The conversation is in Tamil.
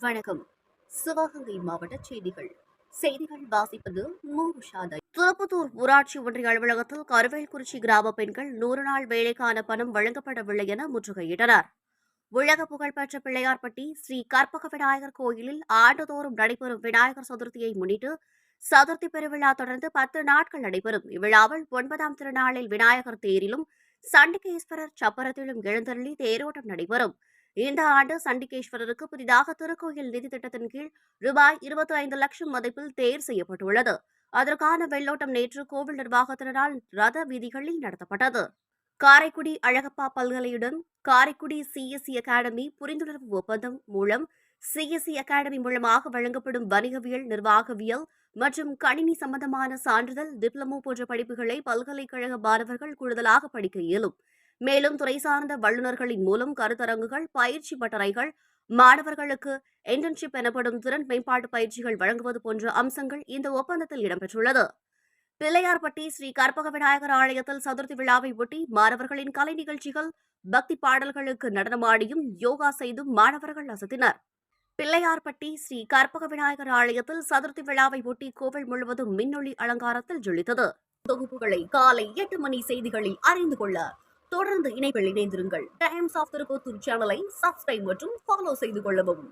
வணக்கம். சிவகங்கை மாவட்ட செய்திகள். செய்திகள் வாசிப்பது மூஷாதை திருப்பத்தூர் ஊராட்சி ஒன்றிய அலுவலகத்தில் கருவேல்குறிச்சி கிராம பெண்கள் நூறு நாள் வேலைக்கான பணம் வழங்கப்படவில்லை என முற்றுகையிட்டனர். உலக புகழ்பெற்ற பிள்ளையார்பட்டி ஸ்ரீ கற்பக விநாயகர் கோயிலில் ஆண்டுதோறும் நடைபெறும் விநாயகர் சதுர்த்தியை முன்னிட்டு சதுர்த்தி பெருவிழா தொடர்ந்து பத்து நாட்கள் நடைபெறும். இவ்விழாவில் ஒன்பதாம் திருநாளில் விநாயகர் தேரிலும் சண்டிகேஸ்வரர் சப்பரத்திலும் எழுந்தருளி தேரோட்டம் நடைபெறும். இந்த ஆண்டு சண்டிகேஸ்வரருக்கு புதிதாக திருக்கோயில் நிதி திட்டத்தின் கீழ் ரூபாய் இருபத்தி ஐந்து லட்சம் மதிப்பில் தேர் செய்யப்பட்டுள்ளது. அதற்கான வெள்ளோட்டம் நேற்று கோவில் நிர்வாகத்தினரால் ரத வீதிகளில் நடத்தப்பட்டது. காரைக்குடி அழகப்பா பல்கலையுடன் காரைக்குடி சிஎஸ்சி அகாடமி புரிந்துணர்வு ஒப்பந்தம் மூலம் சிஎஸ்சி அகாடமி மூலமாக வழங்கப்படும் வணிகவியல் நிர்வாகவியல் மற்றும் கணினி சம்பந்தமான சான்றிதழ் டிப்ளமோ போன்ற படிப்புகளை பல்கலைக்கழக மாணவர்கள் கூடுதலாக படிக்க இயலும். மேலும் துறை சார்ந்த வல்லுநர்களின் மூலம் கருத்தரங்குகள் பயிற்சி பட்டறைகள் மாணவர்களுக்கு இன்டர்ன்ஷிப் எனப்படும் திறன் மேம்பாட்டு பயிற்சிகள் வழங்குவது போன்ற அம்சங்கள் இந்த ஒப்பந்தத்தில் இடம்பெற்றுள்ளது. பிள்ளையார்பட்டி ஸ்ரீ கற்பக விநாயகர் ஆலயத்தில் சதுர்த்தி விழாவை ஒட்டி மாணவர்களின் கலை நிகழ்ச்சிகள் பக்தி பாடல்களுக்கு நடனமாடியும் யோகா செய்தும் மாணவர்கள் அசத்தினர். பிள்ளையார்பட்டி ஸ்ரீ கற்பக விநாயகர் ஆலயத்தில் சதுர்த்தி விழாவை ஒட்டி கோவில் முழுவதும் மின்னொளி அலங்காரத்தில் ஜொலித்தது. தொகுப்புகளை காலை எட்டு மணி செய்திகளில் அறிந்து கொள்ள தொடர்ந்து இணைப்பில் இணைந்திருங்கள். டைம்ஸ் ஆஃப் திருப்பத்தூர் சேனலை சப்ஸ்கிரைப் மற்றும் ஃபாலோ செய்து கொள்ளவும்.